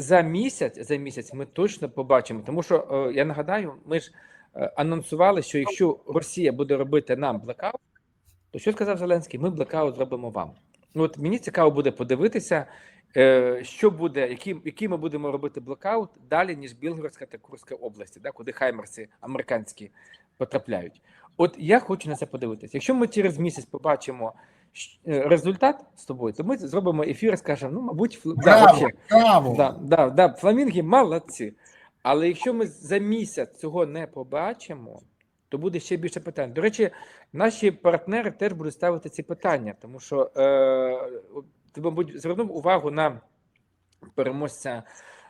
за місяць, за місяць ми точно побачимо. Тому що е, я нагадаю, ми ж е, анонсували, що якщо Росія буде робити нам блекаут, то що сказав Зеленський? Ми блекаут зробимо вам. Ну от мені цікаво буде подивитися, е, що буде, які, які ми будемо робити блокаут далі, ніж Білгородська та Курська області, да, куди хаймерси американські потрапляють. От я хочу на це подивитися. Якщо ми через місяць побачимо результат з тобою, то ми зробимо ефір і скажемо, ну, мабуть, фл- да, Браво, вообще, браво. Да, да, да, фламінги молодці. Але якщо ми за місяць цього не побачимо, то буде ще більше питань. До речі, наші партнери теж будуть ставити ці питання, тому що е, ти, мабуть, звернув увагу на переможця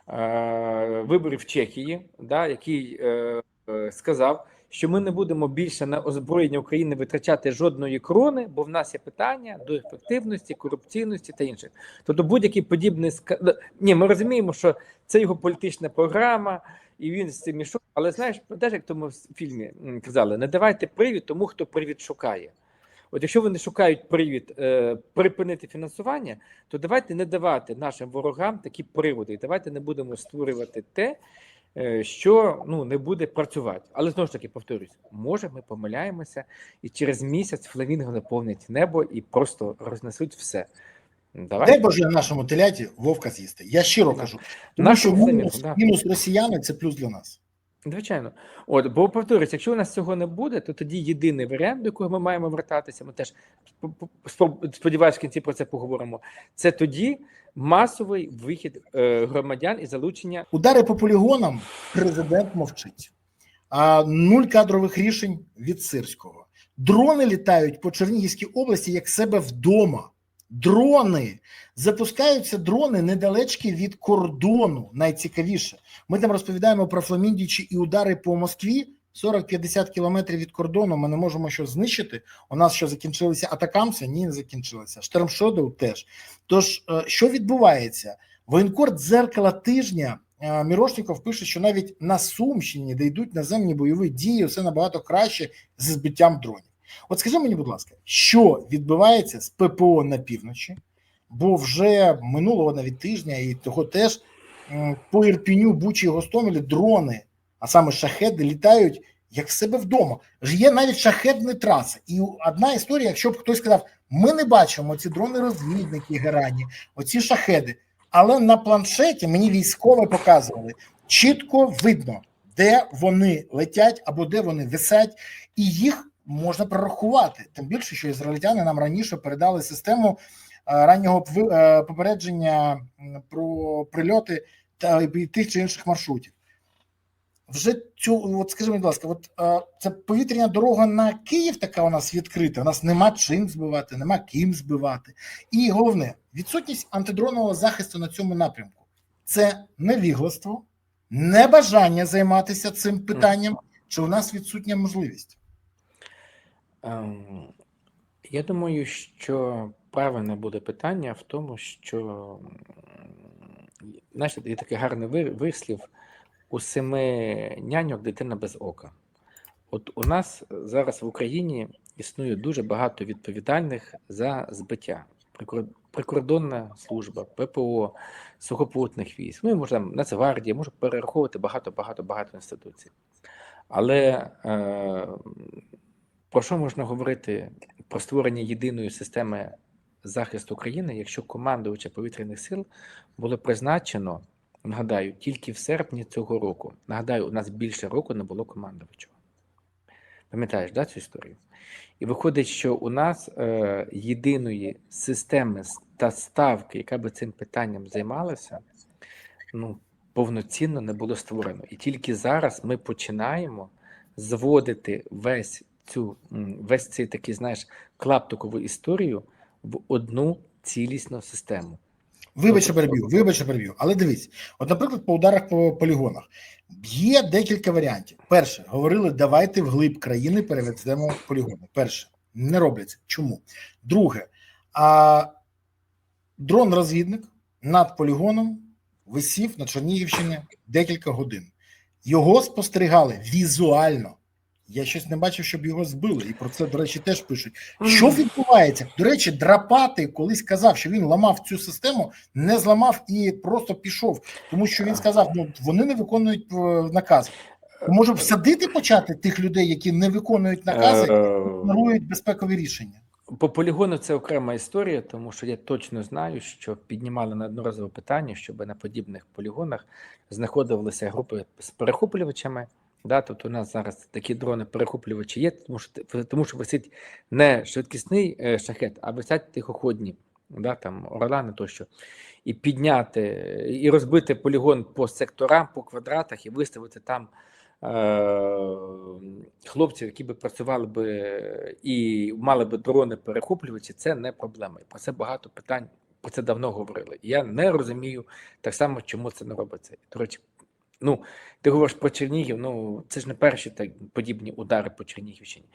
е, виборів в Чехії, да, який е, е, сказав, що ми не будемо більше на озброєння України витрачати жодної крони, бо в нас є питання до ефективності, корупційності та інших. Тобто будь-який подібний ска- Ні, ми розуміємо, що це його політична програма, і він з цим ішов. Але знаєш, теж як тому в фільмі казали, не давайте привід тому, хто привід шукає. От якщо вони шукають привід е, припинити фінансування, то давайте не давати нашим ворогам такі приводи. І давайте не будемо створювати те, що ну не буде працювати. Але знову ж таки повторюсь, може ми помиляємося, і через місяць фламінго наповнять небо і просто рознесуть все. Давай. Дай Боже нашому теляті вовка з'їсти. Я щиро кажу. Тому що мінус, да. мінус росіяни це плюс для нас. Звичайно, от бо повторюсь, якщо у нас цього не буде, то тоді єдиний варіант, до якого ми маємо вертатися. Ми теж спо- спо- сподіваюсь, в кінці про це поговоримо. Це тоді масовий вихід е, громадян і залучення Удари по полігонам президент мовчить. А нуль кадрових рішень від Сирського. Дрони літають по Чернігівській області як себе вдома. Дрони запускаються дрони недалечкі від кордону. Найцікавіше. Ми там розповідаємо про Фламіндічі і удари по Москві. 40-50 кілометрів від кордону. Ми не можемо що знищити. У нас що закінчилися атакамси? Ні, не закінчилися. Штермшодоу теж. Тож, е, що відбувається? Воєнкор дзеркала тижня е, Мірошніков пише, що навіть на Сумщині, де йдуть наземні бойові дії, все набагато краще зі збиттям дронів. От скажи мені, будь ласка, що відбувається з ППО на півночі? Бо вже минулого навіть тижня і того теж по Ірпіню, Бучі і Гостомелі дрони, а саме шахеди, літають як в себе вдома. Ж є навіть шахедні траси. І одна історія, якщо б хтось сказав, ми не бачимо ці дрони-розвідники Герані, оці шахеди. Але на планшеті мені військові показували чітко видно, де вони летять або де вони висять, і їх можна прорахувати. Тим більше, що ізраїльтяни нам раніше передали систему е, раннього е, попередження про прильоти та тих чи інших маршрутів. Вже цю, от скажи, будь ласка, от е, це повітряна дорога на Київ така у нас відкрита. У нас нема чим збивати, нема ким збивати. І головне, відсутність антидронового захисту на цьому напрямку це невігластво, небажання займатися цим питанням, чи у нас відсутня можливість. Ем, Я думаю, що правильне буде питання в тому, що м, знаєш, є такий гарний вислів у семи няньок дитина без ока. От у нас зараз в Україні існує дуже багато відповідальних за збиття. Прикордонна служба, ППО, сухопутних військ, ну і може там Нацгвардія, можу перераховувати багато, багато, багато інституцій. Але е, про що можна говорити про створення єдиної системи захисту України, якщо командувача повітряних сил було призначено, нагадаю, тільки в серпні цього року. Нагадаю, у нас більше року не було командувачого. Пам'ятаєш, да, цю історію? І виходить, що у нас е, єдиної системи та ставки, яка би цим питанням займалася, ну, повноцінно не було створено. І тільки зараз ми починаємо зводити весь цю весь цей такий, знаєш, клаптикову історію в одну цілісну систему. Вибач, що переб'ю, вибач, переб'ю. Але дивись, от, наприклад, по ударах по полігонах є декілька варіантів. Перше, говорили, давайте вглиб країни переведемо полігони. Перше, не робляться. Чому? Друге, а дрон-розвідник над полігоном висів на Чернігівщині декілька годин. Його спостерігали візуально. Я щось не бачив, щоб його збили, і про це, до речі, теж пишуть. Що відбувається? До речі, Драпати колись казав, що він ламав цю систему, не зламав і просто пішов, тому що він сказав: ну вони не виконують е, наказ. Може всадити почати тих людей, які не виконують накази, Е, ігнорують безпекові рішення. По полігону це окрема історія, тому що я точно знаю, що піднімали неодноразове питання, щоб на подібних полігонах знаходилися групи з перехоплювачами. Да, тобто у нас зараз такі дрони-перехоплювачі є, тому що тому що висить не швидкісний е, шахет, а висять тихоходні, да, там орлани тощо. І підняти, і розбити полігон по секторам, по квадратах, і виставити там е, хлопців, які би працювали би і мали би дрони перехоплювачі, це не проблема. І про це багато питань. Про це давно говорили. Я не розумію так само, чому це не робиться. До речі, ну ти говориш про Чернігів. Ну це ж не перші так подібні удари по Чернігівщині.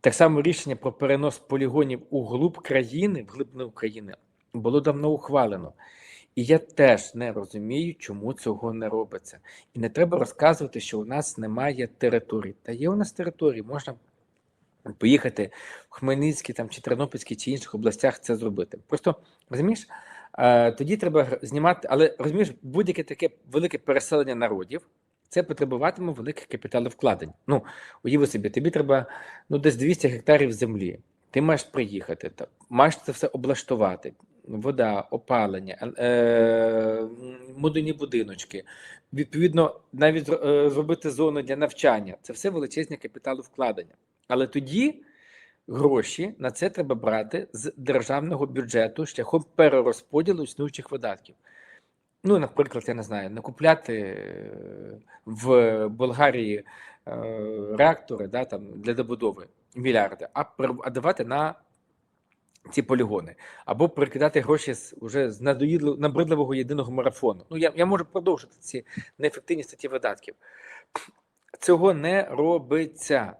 Так само рішення про перенос полігонів у глуб країни, в глибину України, було давно ухвалено. І я теж не розумію, чому цього не робиться. І не треба розказувати, що у нас немає територій. Та є у нас території, можна поїхати в Хмельницький там, чи Тернопільський, чи інших областях це зробити. Просто розумієш, тоді треба знімати, але розумієш, будь-яке таке велике переселення народів. Це потребуватиме великих капіталовкладень. Ну, уяви собі, тобі треба ну, десь 200 гектарів землі. Ти маєш приїхати, та, маєш це все облаштувати. Вода, опалення, е, модульні будиночки. Відповідно, навіть е, зробити зону для навчання. Це все величезні капіталовкладення. Але тоді гроші на це треба брати з державного бюджету шляхом перерозподілу існуючих видатків. Ну, наприклад, я не знаю, не купляти в Болгарії е, реактори да, там, для добудови мільярди, а давати на ці полігони, або перекидати гроші з уже з надоїдло набридливого єдиного марафону. Ну, я я можу продовжити ці неефективні статті видатків. Цього не робиться.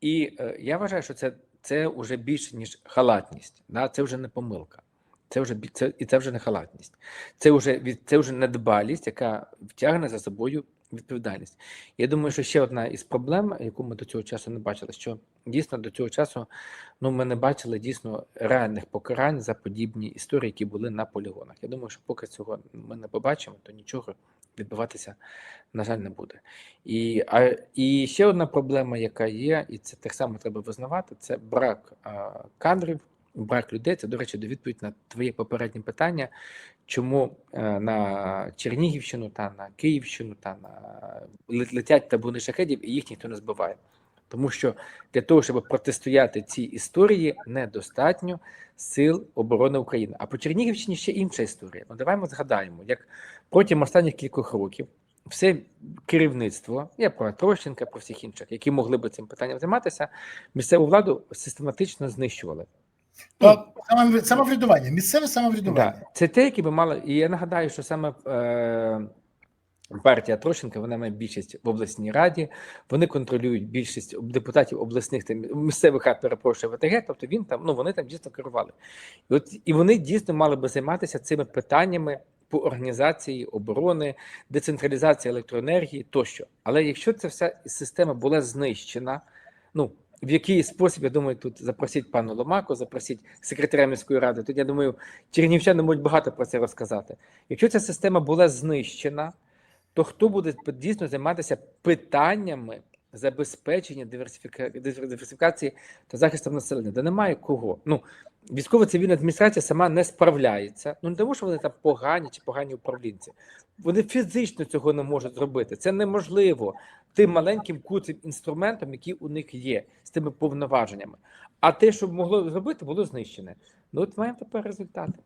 І е, я вважаю, що це це вже більше, ніж халатність. Да? Це вже не помилка. Це вже це, і це вже не халатність. Це вже це вже недбалість, яка втягне за собою відповідальність. Я думаю, що ще одна із проблем, яку ми до цього часу не бачили, що дійсно до цього часу ну, ми не бачили дійсно реальних покарань за подібні історії, які були на полігонах. Я думаю, що поки цього ми не побачимо, то нічого відбуватися, на жаль, не буде. І а, і ще одна проблема, яка є, і це так само треба визнавати: це брак а, кадрів брак людей. Це, до речі, до відповідь на твоє попереднє питання, чому е, на Чернігівщину та на Київщину та на летять табуни шахедів і їх ніхто не збиває. Тому що для того, щоб протистояти цій історії, недостатньо сил оборони України. А по Чернігівщині ще інша історія. Ну давай ми згадаємо, як протягом останніх кількох років все керівництво, я про Трощенка, про всіх інших, які могли би цим питанням займатися, місцеву владу систематично знищували. То саме самоврядування, місцеве самоврядування. Да. Це те, які би мали. І я нагадаю, що саме е, партія Трощенка вона має більшість в обласній раді, вони контролюють більшість депутатів обласних та місцевих рад, перепрошую ВТГ, тобто він там, ну вони там дійсно керували. І от і вони дійсно мали би займатися цими питаннями по організації оборони, децентралізації електроенергії тощо. Але якщо ця вся система була знищена, ну в який спосіб, я думаю, тут запросіть пану Ломако, запросіть секретаря міської ради. Тут я думаю, чернівчани можуть багато про це розказати. Якщо ця система була знищена, то хто буде дійсно займатися питаннями забезпечення диверсифікації та захисту населення? Де немає кого. Ну військова цивільна адміністрація сама не справляється. Ну не тому, що вони там погані чи погані управлінці. Вони фізично цього не можуть зробити. Це неможливо тим маленьким куцим інструментом, який у них є, з тими повноваженнями. А те, що могло зробити, було знищене. Ну от маємо тепер результати.